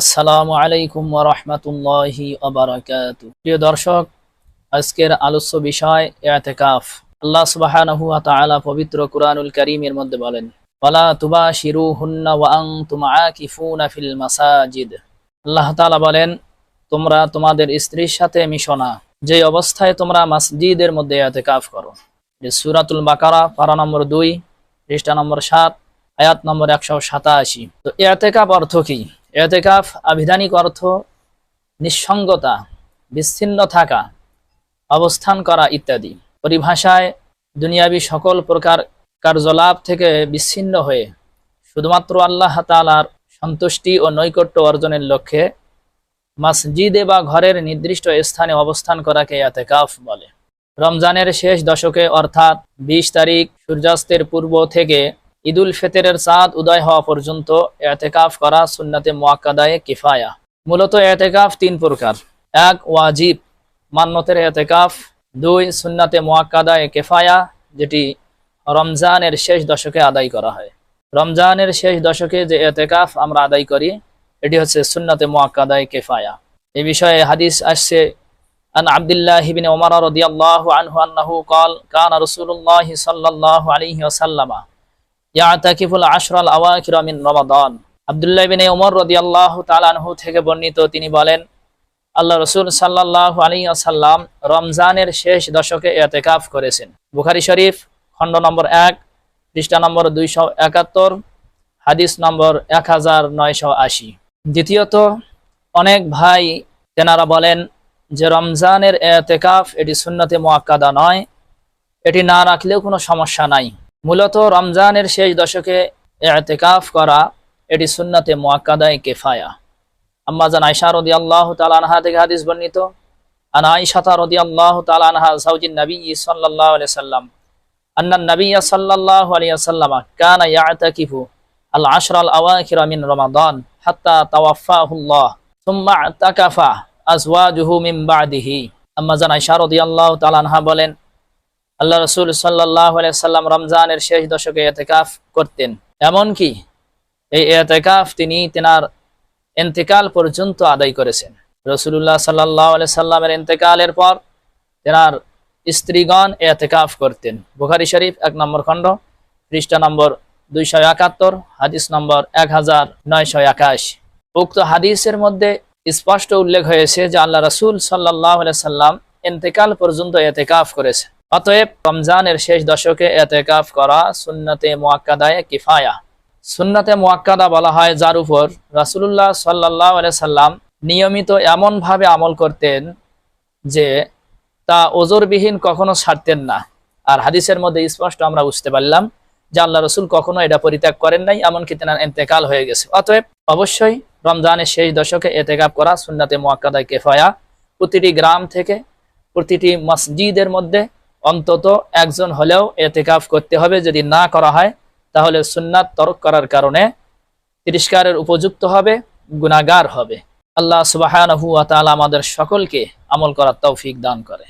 আসসালামু আলাইকুম রহমতুল্লাহি প্রিয় দর্শক, আজকের আলোচ্য বিষয় এতেকাফ আল্লাহ সুবহানাহু তাআলা পবিত্র কুরআনুল কারীমের মধ্যে বলেন, ওয়ালা তুবাশিরুহুন্না ওয়া আনতুম আকিফুনা ফিল মাসাজিদ। আল্লাহ তাআলা বলেন, তোমরা তোমাদের স্ত্রীর সাথে মিশো না। যে অবস্থায় তোমরা মসজিদের মধ্যে এতেকাফ করো। যে সূরাতুল বাকারা, পারা নম্বর দুই, পৃষ্ঠা নম্বর সাত, আয়াত নম্বর একশো সাতাশি। তো এতেকাফ অর্থ কি? এতেকাফ আবিধানিক অর্থ নিঃসঙ্গতা, বিচ্ছিন্ন থাকা, অবস্থান করা ইত্যাদি। পরিভাষায় দুনিয়াবি সকল প্রকার কার্যলাভ থেকে বিচ্ছিন্ন হয়ে শুধুমাত্র আল্লাহ তালার সন্তুষ্টি ও নৈকট্য অর্জনের লক্ষ্যে মসজিদে বা ঘরের নির্দিষ্ট স্থানে অবস্থান করাকে এতেকাফ বলে। রমজানের শেষ দশকে অর্থাৎ বিশ তারিখ সূর্যাস্তের পূর্ব থেকে ঈদুল ফেতরের চাঁদ উদয় হওয়া পর্যন্ত এতেকাফ করা সুন্নাতে মোয়াক্কাদায়ে কিফায়া মূলত এতেকাফ তিন প্রকার এক ওয়াজিব মান্যতের এতেকাফ দুই সুন্নাতে মোয়াক্কাদায়ে কেফায়া যেটি রমজানের শেষ দশকে আদায় করা হয় রমজানের শেষ দশকে যে এতেকাফ আমরা আদায় করি এটি হচ্ছে সুন্নাতে মোয়াক্কাদায়ে কেফায়া এই বিষয়ে হাদিস আসছে عن عبد الله بن عمر رضي الله عنه أنه قال كان رسول الله صلى الله عليه وسلم ইয়াতাকিফুল আশরাল আওয়াকির মিন রমাদান। আব্দুল্লাহ বিন ওমর রাদিয়াল্লাহু তাআলা আনহু থেকে বর্ণিত তিনি বলেন, আল্লাহ রসুল সাল্লাল্লাহু আলাইহি ওয়াসাল্লাম রমজানের শেষ দশকে ইতিকাফ করেছেন। বুখারী শরীফ, খণ্ড নম্বর এক, পৃষ্ঠা নম্বর দুইশো একাত্তর, হাদিস নম্বর এক হাজার নয়শো আশি। দ্বিতীয়ত, অনেক ভাই তেনারা বলেন যে রমজানের এতেকাফ এটি সুন্নতে মোয়াক্কাদা নয়, এটি না রাখলেও কোনো সমস্যা নাই। মূলত রমজানের শেষ দশকে এতেকাফ করা, এটি সুন্নতে মোয়াক্কাদায় কেফায়া। আম্মা জান আয়সা রদি আল্লাহ তালানহা থেকে হাদিস বর্ণিত, আন আইসাতা রদি আল্লাহ তালানহা সাউজিন নবী সাল্লাহ সাল্লাম, আন্নান নবী সাল্লাহ আলিয়া সাল্লামা কানা ইয়াতাকিফু আল আশরাল আওয়াখির মিন রমাদান হাত্তা তাওয়াফাহুল্লাহ সুম্মা তাকাফা আজওয়াজুহু মিন বাদিহি। আম্মা জান আয়সা রদি আল্লাহ তালানহা বলেন আল্লাহ রসুল সাল্লাহ সাল্লাম রমজানের শেষ দশকে এতেকাফ করতেন। এমনকি এই এতেকাফ তিনি তেনার এন্তেকাল পর্যন্ত আদায় করেছেন। রসুল্লাহ সাল্লাহ সাল্লামের এন্তেকালের পর তেনার স্ত্রীগণ এতেকাফ করতেন। বুখারি শরীফ এক নম্বর খণ্ড, পৃষ্ঠা নম্বর দুইশো একাত্তর, হাদিস নম্বর এক হাজার নয়শো একাশ। উক্ত হাদিসের মধ্যে স্পষ্ট উল্লেখ হয়েছে যে আল্লাহ রসুল সাল্লাহ সাল্লাম এন্তেকাল পর্যন্ত এতেকাফ করেছে অতএব রমজানের শেষ দশকে এতেকাফ করা সুন্নতে মোয়াক্কাদায় কিফায়া। সুন্নতে মোয়াক্কাদা বলা হয় যার উপর রাসুল্লাহ সাল্লাহ সাল্লাম নিয়মিত এমনভাবে আমল করতেন যে তা ওজোরবিহীন কখনো ছাড়তেন না। আর হাদিসের মধ্যে স্পষ্ট আমরা বুঝতে পারলাম যে আল্লাহ রসুল কখনো এটা পরিত্যাগ করেন নাই, এমনকি তেনার এতেকাল হয়ে গেছে। অতএব অবশ্যই রমজানের শেষ দশকে এতেকাপ করা সুন্নাতে মোয়াক্কাদায় কেফায়া প্রতিটি গ্রাম থেকে প্রতিটি মসজিদের মধ্যে অন্তত একজন হলেও এতেকাফ করতে হবে। যদি না করা হয়, তাহলে সুন্নাত তরক করার কারণে তিরস্কারের উপযুক্ত হবে গুণাগার হবে। আল্লাহ সুবাহ আমাদের সকলকে আমল করার তৌফিক দান করে।